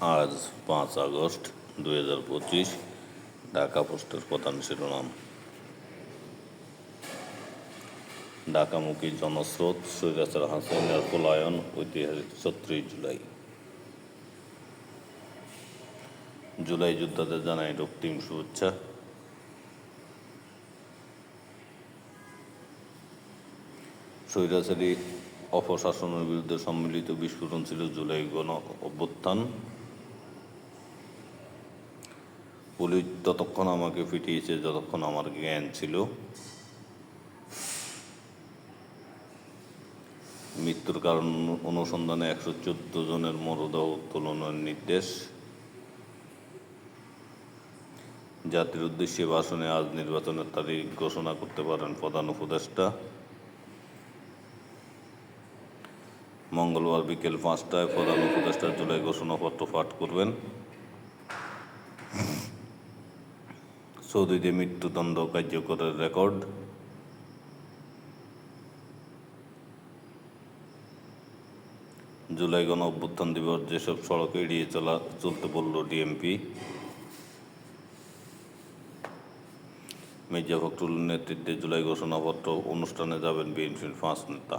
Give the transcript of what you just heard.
আজ পাঁচ আগস্ট দুই হাজার পঁচিশ, ঢাকা পোস্টের প্রধান শিরোনাম। ঢাকামুখী জনস্রোত সৈরাচার হাসিনার পলায়ন, ঐতিহাসিক ছত্রিশ জুলাই। জুলাই যোদ্ধাদের জানাই রক্তিম শুভেচ্ছা। স্বৈরাচারী অপশাসনের বিরুদ্ধে সম্মিলিত বিস্ফোরণ ছিল জুলাই গণ অভ্যুত্থান পুলিশ ততক্ষণ আমাকে পিটিয়েছে, যতক্ষণ আমার জ্ঞান ছিল। মৃত্যুর কারণ অনুসন্ধানে একশো চোদ্দ জনের মরদেহ উত্তোলনের নির্দেশ। জাতির উদ্দেশ্যে ভাষণে আজ নির্বাচনের তারিখ ঘোষণা করতে পারেন প্রধান উপদেষ্টা। মঙ্গলবার বিকেল পাঁচটায় প্রধান উপদেষ্টা জুলাই ঘোষণাপত্র পাঠ করবেন। সৌদিতে মৃত্যুদণ্ড কার্যকরের রেকর্ড। জুলাই গণ অভ্যুত্থান দিবস যেসব সড়ক এড়িয়ে চলা, চলতে বলল ডিএমপি। মির্জা ফখরুলের নেতৃত্বে জুলাই ঘোষণাপত্র অনুষ্ঠানে যাবেন বিএনপির পাঁচ নেতা।